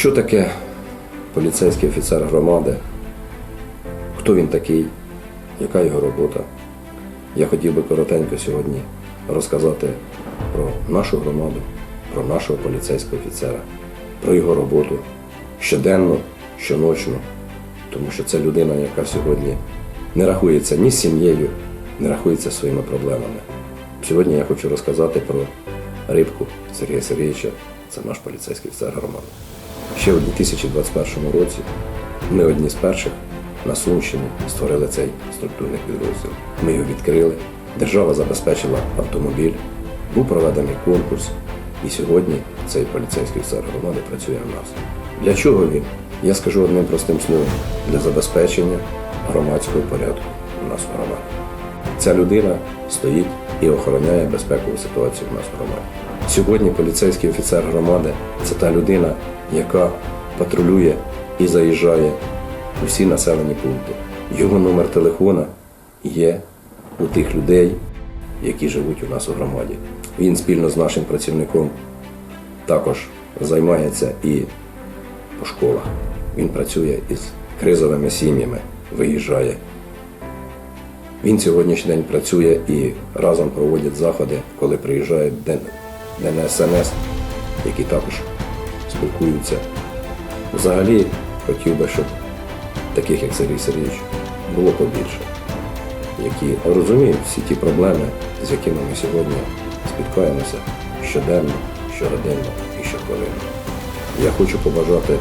Що таке поліцейський офіцер громади? Хто він такий? Яка його робота? Я хотів би коротенько сьогодні розказати про нашу громаду, про нашого поліцейського офіцера, про його роботу щоденно, щоночно, тому що це людина, яка сьогодні не рахується ні з сім'єю, не рахується своїми проблемами. Сьогодні я хочу розказати про рибку Сергія Сергійовича, це наш поліцейський офіцер громади. Ще у 2021 році ми одні з перших на Сумщині створили цей структурний підрозділ. Ми його відкрили, держава забезпечила автомобіль, був проведений конкурс, і сьогодні цей поліцейський офіцер громади працює в нас. Для чого він? Я скажу одним простим словом: для забезпечення громадського порядку у нас в громаді. Ця людина стоїть і охороняє безпекову ситуацію в нас в громаді. Сьогодні поліцейський офіцер громади це та людина, яка патрулює і заїжджає у всі населені пункти. Його номер телефона є у тих людей, які живуть у нас у громаді. Він спільно з нашим працівником також займається і по школах. Він працює із кризовими сім'ями, виїжджає. Він сьогоднішній день працює і разом проводять заходи, коли приїжджають Ден, ДНСНС, які також спілкуються. Взагалі хотів би, щоб таких, як Сергій Сергійович, було побільше, які розуміють всі ті проблеми, з якими ми сьогодні спіткаємося щоденно, щогоденно і щохвилинно. Я хочу побажати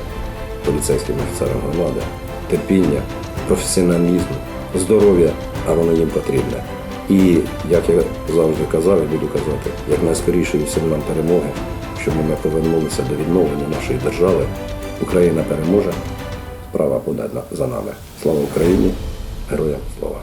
поліцейським офіцерам громади терпіння, професіоналізму, здоров'я, а воно їм потрібне. І як я завжди казав і буду казати, як найскорішої всім нам перемоги, щоб ми повернулися до відновлення нашої держави. Україна переможе, справа буде за нами. Слава Україні! Героям слава!